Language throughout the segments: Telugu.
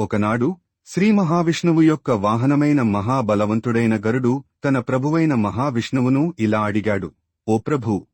ఒకనాడు శ్రీ మహావిష్ణువు యొక్క వాహనమైన మహాబలవంతుడైన గరుడు తన ప్రభువైన మహావిష్ణువును ఇలా అడిగాడు ఓ ప్రభు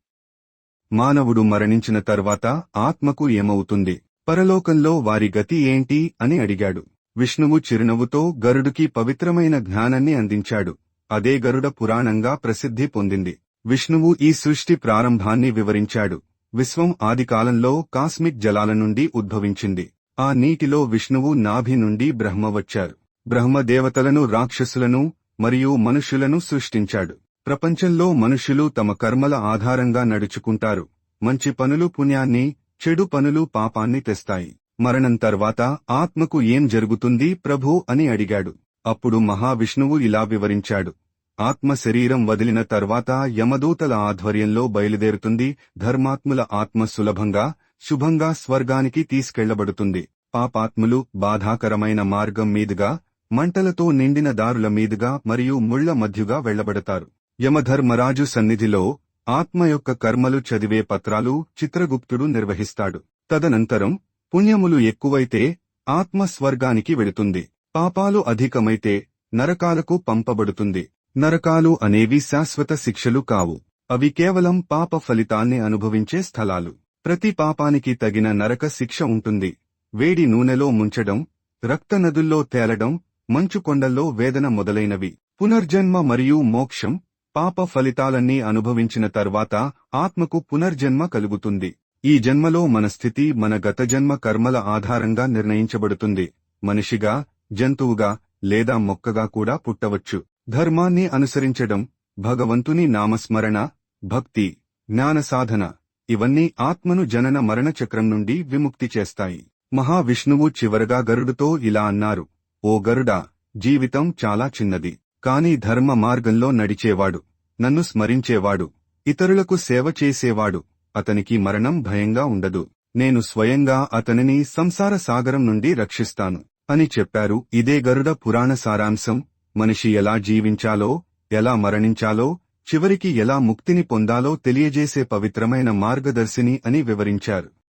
మానవుడు మరణించిన తర్వాత ఆత్మకు ఏమవుతుంది? పరలోకంలో వారి గతి ఏంటి? అని అడిగాడు. విష్ణువు చిరునవ్వుతో గరుడుకి పవిత్రమైన జ్ఞానాన్ని అందించాడు. అదే గరుడ పురాణంగా ప్రసిద్ధి పొందింది. విష్ణువు ఈ సృష్టి ప్రారంభాన్ని వివరించాడు. విశ్వం ఆదికాలంలో కాస్మిక్ జలాల నుండి ఉద్భవించింది. ఆ నీటిలో విష్ణువు నాభి నుండి బ్రహ్మ వచ్చారు. బ్రహ్మ దేవతలను రాక్షసులను మరియు మనుష్యులను సృష్టించాడు. ప్రపంచంలో మనుష్యులు తమ కర్మల ఆధారంగా నడుచుకుంటారు. మంచి పనులు పుణ్యాన్ని చెడు పనులు పాపాన్ని తెస్తాయి. మరణం తర్వాత ఆత్మకు ఏం జరుగుతుంది ప్రభు అని అడిగాడు. అప్పుడు మహావిష్ణువు ఇలా వివరించాడు. ఆత్మ శరీరం వదిలిన తర్వాత యమదూతల ఆధ్వర్యంలో బయలుదేరుతుంది. ధర్మాత్ముల ఆత్మ సులభంగా శుభంగా స్వర్గానికి తీసుకెళ్ళబడుతుంది. పాపాత్ములు బాధాకరమైన మార్గం మీదుగా మంటలతో నిండిన దారుల మీదుగా మరియు ముళ్ళ మధ్యుగా వెళ్ళబడతారు యమధర్మరాజు సన్నిధిలో ఆత్మ యొక్క కర్మలు చదివే పత్రాలు చిత్రగుప్తుడు నిర్వహిస్తాడు. తదనంతరం పుణ్యములు ఎక్కువైతే ఆత్మ స్వర్గానికి వెళుతుంది. పాపాలు అధికమైతే నరకాలకు పంపబడుతుంది. నరకాలు అనేవి శాశ్వత శిక్షలు కావు. అవి కేవలం పాప ఫలితాన్ని అనుభవించే స్థలాలు. ప్రతి పాపానికి తగిన నరక శిక్ష ఉంటుంది. వేడి నూనెలో ముంచడం రక్త నదుల్లో తేలడం మంచు కొండల్లో వేదన మొదలైనవి. పునర్జన్మ మరియు మోక్షం పాప ఫలితాలన్నీ అనుభవించిన తర్వాత ఆత్మకు పునర్జన్మ కలుగుతుంది. ఈ జన్మలో మన స్థితి మన గత జన్మ కర్మల ఆధారంగా నిర్ణయించబడుతుంది. మనిషిగా జంతువుగా లేదా మొక్కగా కూడా పుట్టవచ్చు. ధర్మాన్ని అనుసరించడం భగవంతుని నామస్మరణ భక్తి జ్ఞాన సాధన ఇవన్నీ ఆత్మను జనన మరణ చక్రం నుండి విముక్తి చేస్తాయి. మహావిష్ణువు చివరగా గరుడుతో ఇలా అన్నారు ఓ గరుడా జీవితం చాలా చిన్నది కాని ధర్మ మార్గంలో నడిచేవాడు నన్ను స్మరించేవాడు ఇతరులకు సేవ చేసేవాడు అతనికి మరణం భయంగా ఉండదు నేను స్వయంగా అతనిని సంసార సాగరం నుండి రక్షిస్తాను అని చెప్పారు. ఇదే గరుడ పురాణ సారాంశం. మనిషి ఎలా జీవించాలో ఎలా మరణించాలో చివరికి ఎలా ముక్తిని పొందాలో తెలియజేసే పవిత్రమైన మార్గదర్శిని అని వివరించారు.